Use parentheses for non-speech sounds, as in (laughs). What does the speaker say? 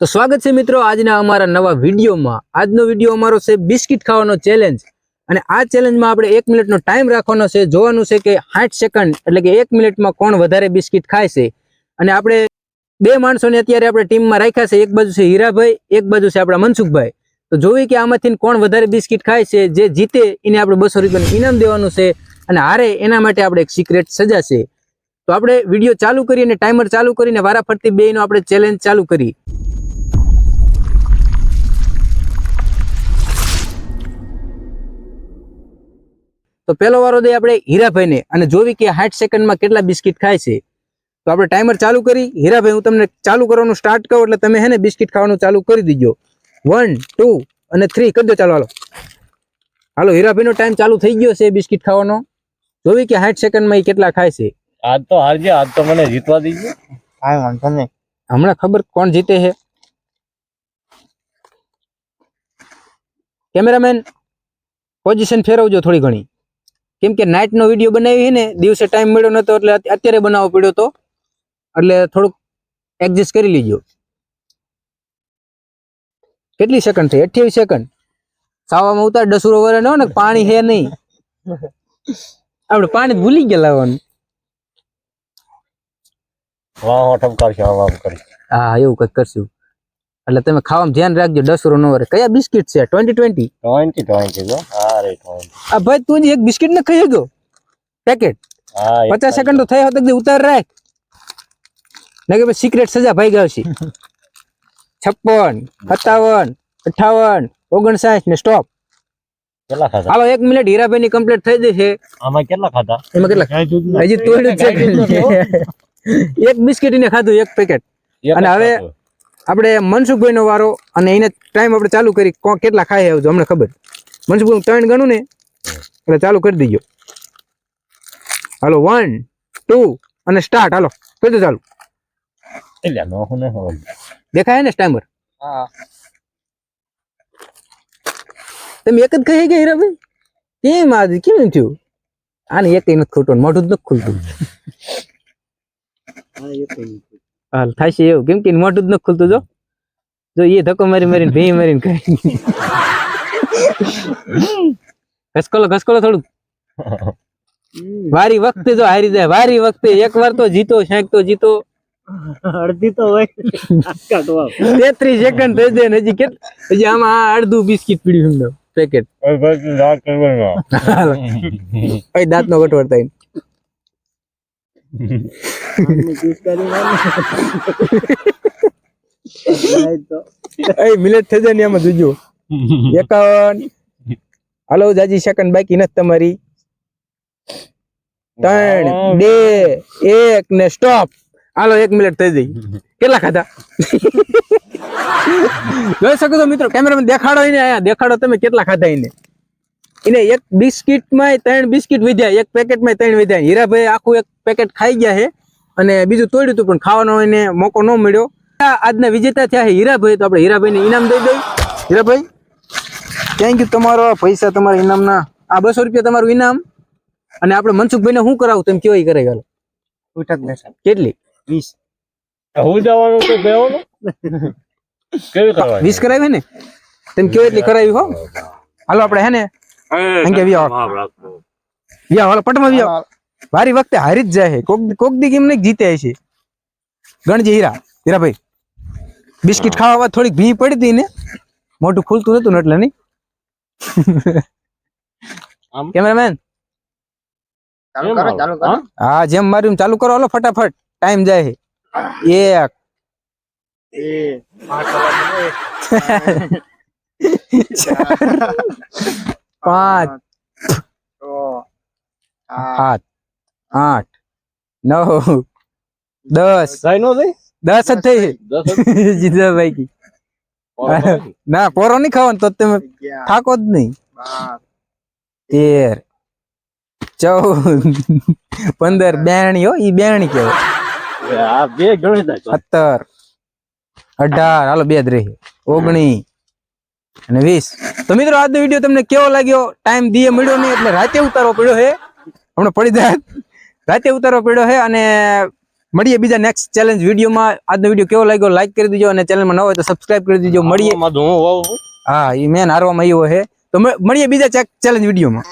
તો સ્વાગત છે મિત્રો આજના અમારા નવા વિડીયોમાં. આજનો વીડિયો અમારો છે બિસ્કિટ ખાવાનો ચેલેન્જ અને આ ચેલેન્જમાં આપણે એક મિનિટનો ટાઈમ રાખવાનો છે. જોવાનું છે કે સાઠ સેકન્ડ એટલે કે એક મિનિટમાં કોણ વધારે બિસ્કિટ ખાય છે. અને આપણે બે માણસોને અત્યારે આપણે ટીમમાં રાખ્યા છે. એક બાજુ છે હીરાભાઈ, એક બાજુ છે આપણા મનસુખભાઈ. તો જોઈએ કે આમાંથી કોણ વધારે બિસ્કિટ ખાય છે, જે જીતે એને આપણે બસો રૂપિયાનું ઇનામ દેવાનું છે અને હારે એના માટે આપણે એક સિક્રેટ સજા છે. તો આપણે વીડિયો ચાલુ કરી અને ટાઈમર ચાલુ કરીને વારાફરતી બેનો આપણે ચેલેન્જ ચાલુ કરી. તો પહેલો વારો દઈએ આપણે હીરાભાઈને. અને જોવી કે સાઠ સેકન્ડમાં કેટલા બિસ્કિટ ખાય છે. તો આપણે ટાઈમર ચાલુ કરી. હીરાભાઈ હું તમને ચાલુ કરવાનું સ્ટાર્ટ કરું એટલે તમે હે ને બિસ્કિટ ખાવાનું ચાલુ કરી દીજો. વન ટુ અને થ્રી કરી દો. ચાલો હાલો. હાલો હીરાભાઈનો ટાઈમ ચાલુ થઈ ગયો છે બિસ્કિટ ખાવાનો. જોવી કે સાઠ સેકન્ડમાં એ કેટલા ખાય છે. આજ તો હારજે આજ તો મને જીતવા દીજો. કાંઈ વાંધો નહીં. હમણાં ખબર કોણ જીતે છે. કેમેરામેન પોઝિશન ફેરવજો થોડી ઘણી. કેમ કે નાઇટ નો વીડિયો બનાવી છે ને દિવસે ટાઈમ મળ્યો નતો એટલે અત્યારે બનાવવો પડ્યો તો. એટલે થોડુંક એડજસ્ટ કરી લીજો. કેટલી સેકન્ડ થઈ? અઠ્યાવીસ સેકન્ડ સાવામાં ઉતાર ડસુરો વરે નો ને પાણી હે નહીં. આપણે પાણી ભૂલી ગયા લાવવાનું. હા એવું કંઈક કરશું. એટલે તમે ખાવામાં ધ્યાન રાખજો દસ નો વરે. કયા બિસ્કિટ છે? ટ્વેન્ટી ટ્વેન્ટી ટ્વેન્ટી ટ્વેન્ટી આ ભાઈ તું એક બિસ્કિટ ને ખાઈ ગયો પેકેટ પચાસ સેકન્ડ તો થયો તો ઉતાર રાખ. ને કે સિક્રેટ સજા ભાઈ ગયો છે (laughs) છપ્પન સત્તાવન અઠાવન ઓગણસાઠ ને સ્ટોપ કેટલા ખાધા? હાલો એક મિનિટ હીરાભાઈ ની કમ્પ્લીટ થઈ જશે. આમાં કેટલા ખાધા? એમાં કેટલા? હજી તોડ્યું છે (laughs) એક બિસ્કિટ એને ખાધું એક પેકેટ અને હવે-. આપણે મનસુખભાઈ નો વારો અને એને ટાઈમ આપણે ચાલુ કરી કેટલા ખાય અમને ખબર. મનસુખભાઈ ત્રણ ગણું ને? એટલે ચાલુ કરી દીજો. હાલો વન ટુ અને સ્ટાર્ટ હાલો કરી દો ચાલુ. દેખાય ને ટાઈમર તમે એક જ કહી ગયા હીરાભાઈ કેમ આજે કેમ એમ થયું? આને એક નથી ખોટું મોઢું જ નથી ખુલતું. હાલ થાય છે એવું. કેમ કે મોઢું જ નથી ખુલતું જો. જો એ ધક્કો મારી મારીને ભી મારીને કહે ઘસકોલો ઘસકોલો થોડું વારી વખતે જો હારી જાય વારી વખતે એક વાર તો જીતો શેક તો જીતો. અડધી તો હોય. કાઢવા તેત્રીસ સેકન્ડ થઈ જાય ને હજી કે હજી આમાં આ અડધું બિસ્કિટ પીડ્યું એમને પેકેટ. દાંત નો અહીં મિનિટ થઈ જાય ને એમાં જોજો. (laughs) એકાવન. હાલો જાજી સેકન્ડ બાકી નથી તમારી. ત્રણ બે એક ને સ્ટોપ હાલો એક મિનિટ થઈ જઈ કેટલા ખાધા? (laughs) જોઈ શકો છો મિત્રો કેમેરામાં દેખાડો એને આયા દેખાડો તમે કેટલા ખાધા એને. એને એક બિસ્કિટમાં ત્રણ બિસ્કિટ વધ્યા એક પેકેટમાં ત્રણ વધ્યા. હીરાભાઈ આખું એક પેકેટ ખાઈ ગયા છે અને બીજું તોડ્યું હતું પણ ખાવાનો એને મોકો ન મળ્યો. આજના વિજેતા થયા છે હીરાભાઈ તો આપણે હીરાભાઈ ને ઇનામ દઈ દઈ હીરાભાઈ? થેન્ક યુ તમારો આ પૈસા તમારા ઇનામના. આ બસો રૂપિયા તમારું ઇનામ. અને આપણે મનસુખભાઈ ને શું કરાવું તમે કેવાય કરે ગયો કેટલી? વીસ. હું જવાનું તો કેવી કરવાની? વીસ કરાવી ને? તમે કેવું એટલી કરાવી હો. હાલો આપણે હે ને? અંકે વ્યા હા, રાખો. હાલો પટમાં વ્યા વારી વખતે હારી જ જાય છે. કોક કોક દી કેમ નહીં જીતે છે. ગણજી હીરા હીરાભાઈ. બિસ્કિટ ખાવા થોડીક ભી પડી હતી ને? મોટું ખુલતું નતું ને એટલે નહીં? કેમેરામેન ચાલુ કરો ચાલુ કરો. હા? હા જેમ માર્યું એમ ચાલુ કરો હાલો ફટાફટ. ટાઈમ જાય છે. એક. એ પાંચ. વાગે પાંચ છ આઠ સાત. આઠ. નવ. દસ. જાય નો જાય? દસ જ થઈ દસ જ? જીજા ભાઈ કી ઓહો. (laughs) ના પોરો નહીં ખાવાનું તો તમે થાકો જ નહીં. તેર. ચૌદ. પંદર. બેરણી હો ઈ બેરણી થાય સત્તર. અઢાર. હાલો બે જ રહી. ઓગણીસ અને વીસ. તો મિત્રો આજનો વીડિયો તમને કેવો લાગ્યો? ટાઈમ દીએ મળ્યો નહીં એટલે રાતે ઉતારવો પડ્યો હે. હમણાં પડી જાય. રાતે ઉતારવો પડ્યો હે અને મળીએ બીજા નેક્સ્ટ ચેલેન્જ વિડીયોમાં આજનો વીડિયો કેવો લાગ્યો લાઈક કરી દેજો અને ચેનલમાં ન હોય તો સબસ્ક્રાઇબ કરી દેજો. મળીએ. હા એ મેન હારવામાં આવ્યો છે તો મળીએ બીજા ચેલેન્જ વિડીયોમાં